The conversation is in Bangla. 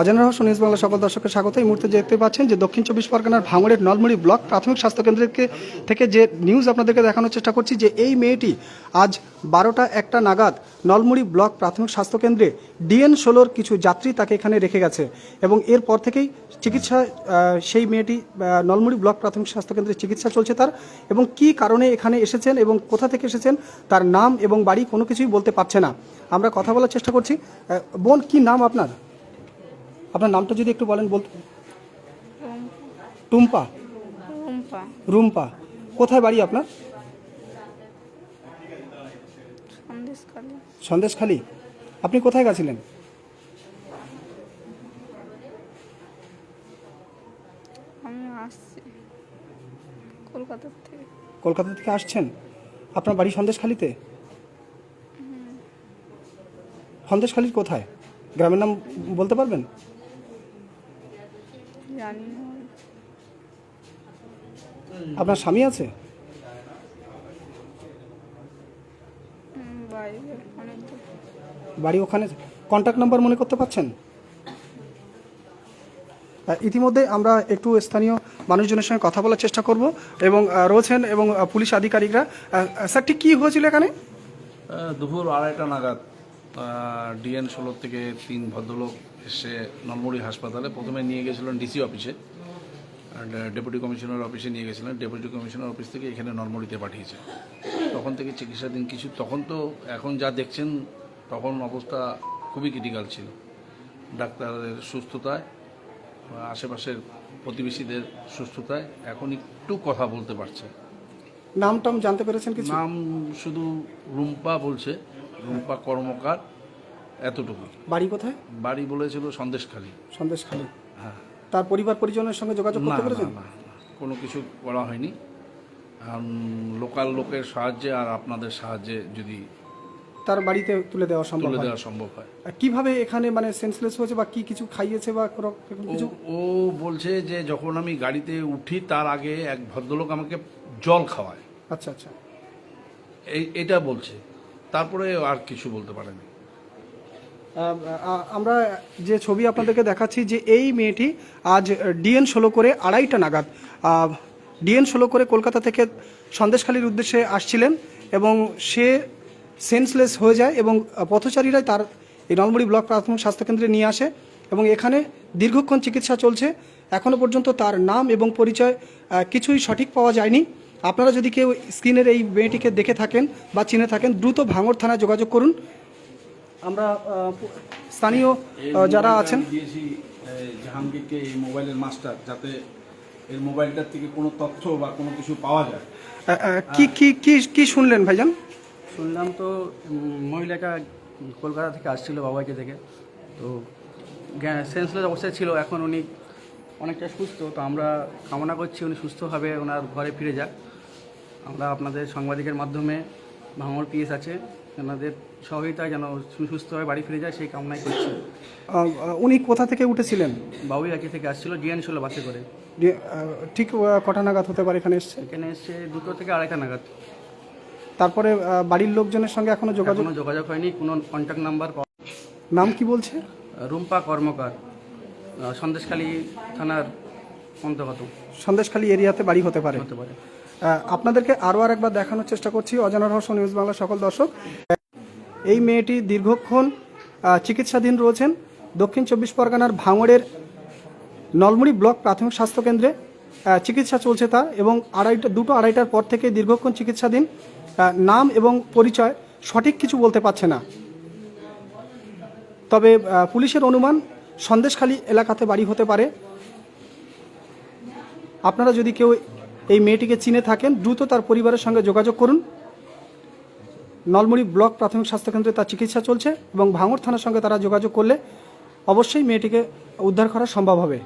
অজানা রহস্য নিউজ বাংলা সকল দর্শকের স্বাগত। এই মুহূর্তে দেখতে পাচ্ছেন যে দক্ষিণ চব্বিশ পরগনার ভাঙড়ের নলমুড়ি ব্লক প্রাথমিক স্বাস্থ্য কেন্দ্রকে থেকে যে নিউজ আপনাদেরকে দেখানোর চেষ্টা করছি যে এই মেয়েটি আজ বারোটা একটা নাগাদ নলমুড়ি ব্লক প্রাথমিক স্বাস্থ্য কেন্দ্রে ডিএন ষোলোর কিছু যাত্রী তাকে এখানে রেখে গেছে এবং এরপর থেকেই চিকিৎসা সেই মেয়েটি নলমুড়ি ব্লক প্রাথমিক স্বাস্থ্য কেন্দ্রে চিকিৎসা চলছে তার এবং কি কারণে এখানে এসেছেন এবং কোথা থেকে এসেছেন তার নাম এবং বাড়ি কোনো কিছুই বলতে পারছে না। আমরা কথা বলার চেষ্টা করছি। বোন, কি নাম আপনার? আপনার নামটা যদি একটু বলেন বলতে টুম্পা? রুম্পা রুম্পা। কোথায় বাড়ি আপনার? সন্দেশখালী। সন্দেশখালী। আপনি কোথায় গেছিলেন? আমি আসছি থেকে। কলকাতা থেকে আসছেন? আপনার বাড়ি সন্দেশখালীতে? সন্দেশখালীর কোথায়? গ্রামের নাম বলতে পারবেন? জানি না। আপনার স্বামী আছে? বাড়ি ওখানে কন্ট্যাক্ট নাম্বার মনে করতে পারছেন? ইতিমধ্যে আমরা একটু স্থানীয় মানুষজনের সঙ্গে কথা বলার চেষ্টা করব এবং রয়েছেন এবং পুলিশ আধিকারিকরা। স্যার ঠিক কী হয়েছিল এখানে? দুপুর আড়াইটা নাগাদ ডিএন ষোলো থেকে তিন ভদ্রলোক এসে নলমুড়ি হাসপাতালে প্রথমে নিয়ে গেছিলেন ডিসি অফিসে ডেপুটি কমিশনার অফিসে নিয়ে গেছিলেন। ডেপুটি কমিশনার অফিস থেকে এখানে নলমুড়িতে পাঠিয়েছে। তখন থেকে চিকিৎসাধীন কিছু তখন তো এখন যা দেখছেন তখন অবস্থা খুবই ক্রিটিক্যাল ছিল। ডাক্তারের সুস্থতায় আশেপাশের প্রতিবেশীদের সুস্থতায় এখন একটু কথা বলতে পারছে। নাম টাম জানতে পেরেছেন কিছু? নাম শুধু রুম্পা বলছে রুম্পা কর্মকার। এতটুকু। বাড়ি কোথায়? বাড়ি বলেছিল সন্দেশখালী। সন্দেশখালী। হ্যাঁ। তার পরিবার পরিজনের সঙ্গে যোগাযোগ করতে পেরেছেন? না কোনো কিছু করা হয়নি। লোকাল লোকের সাহায্যে আর আপনাদের সাহায্যে যদি তার বাড়িতে তুলে দেওয়া সম্ভব তুলে হয়? দেওয়া সম্ভব হয়। কীভাবে এখানে মানে সেন্সলেস হয়েছে বা কি কিছু খাইয়েছে বা কিছু? ও- বলছে যে যখন আমি গাড়িতে উঠি তার আগে এক ভদ্রলোক আমাকে জল খাওয়ায়। আচ্ছা আচ্ছা। এই এটা বলছে। তারপরে আর কিছু বলতে পারেনি। আমরা যে ছবি আপনাদেরকে দেখাচ্ছি যে এই মেয়েটি আজ ডিএন ষোলো করে আড়াইটা নাগাদ ডিএন ষোলো করে কলকাতা থেকে সন্দেশখালীর উদ্দেশ্যে আসছিলেন এবং সে সেন্সলেস হয়ে যায় এবং পথচারীরাই তার এই নলমুড়ি ব্লক প্রাথমিক স্বাস্থ্যকেন্দ্রে নিয়ে আসে এবং এখানে দীর্ঘক্ষণ চিকিৎসা চলছে। এখনও পর্যন্ত তার নাম এবং পরিচয় কিছুই সঠিক পাওয়া যায়নি। আপনারা যদি কেউ স্ক্রিনের এই মেয়েটিকে দেখে থাকেন বা চিনে থাকেন, দ্রুত ভাঙড় থানায় যোগাযোগ করুন। আমরা স্থানীয় যারা আছেন। দিয়েছি জাহাঙ্গীরকে এই মোবাইলের মাস্টার যাতে এর মোবাইলটার থেকে কোনো তথ্য বা কোনো কিছু পাওয়া যায়। কি কি কি কি শুনলেন ভাইজান? শুনলাম তো মহিলাটা কলকাতা থেকে আসছিল বাবাইকে দেখে। তো সেন্সলেস অবস্থায় ছিল এখন উনি অনেকটা সুস্থ। তো আমরা কামনা করছি উনি সুস্থভাবে ওনার ঘরে ফিরে যাক। আমরা আপনাদের সাংবাদিকের মাধ্যমে ভাঙর পিএস আছে। ওনাদের সহযোগিতায় যেন সুস্থভাবে বাড়ি ফিরে যায় সেই কামনাই করছি। উনি কোথা থেকে উঠেছিলেন? বাবুই আগে থেকে আসছিল ডিএন ষোলো বাসে করে। ঠিক কটা নাগাদ হতে পারে এখানে এসছে? এখানে এসছে দুটো থেকে আড়াইটা নাগাদ। তারপরে বাড়ির লোকজনের সঙ্গে এখনও যোগাযোগ? যোগাযোগ হয়নি কোনো কন্ট্যাক্ট নাম্বার নাম কি বলছে? রুম্পা কর্মকার সন্দেশখালী থানার অন্তর্গত। সন্দেশখালী এরিয়াতে বাড়ি হতে পারে। হতে পারে। আপনাদেরকে আরও আরেকবার দেখানোর চেষ্টা করছি। অজানা রহস্য নিউজ বাংলা সকল দর্শক। এই মেয়েটি দীর্ঘক্ষণ চিকিৎসাধীন রয়েছেন। দক্ষিণ চব্বিশ পরগনার ভাঙড়ের নলমুড়ি ব্লক প্রাথমিক স্বাস্থ্যকেন্দ্রে চিকিৎসা চলছে তার এবং আড়াইটা, দুটো আড়াইটার পর থেকে দীর্ঘক্ষণ চিকিৎসাধীন। নাম এবং পরিচয় সঠিক কিছু বলতে পারছে না। তবে পুলিশের অনুমান সন্দেশখালী এলাকাতে বাড়ি হতে পারে। আপনারা যদি কেউ এই মেয়েটিকে চিনে থাকেন, দ্রুত তার পরিবারের সঙ্গে যোগাযোগ করুন। নলমুড়ি ব্লক প্রাথমিক স্বাস্থ্যকেন্দ্রে তার চিকিৎসা চলছে এবং ভাঙর থানার সঙ্গে তারা যোগাযোগ করলে অবশ্যই মেয়েটিকে উদ্ধার করা সম্ভব হবে।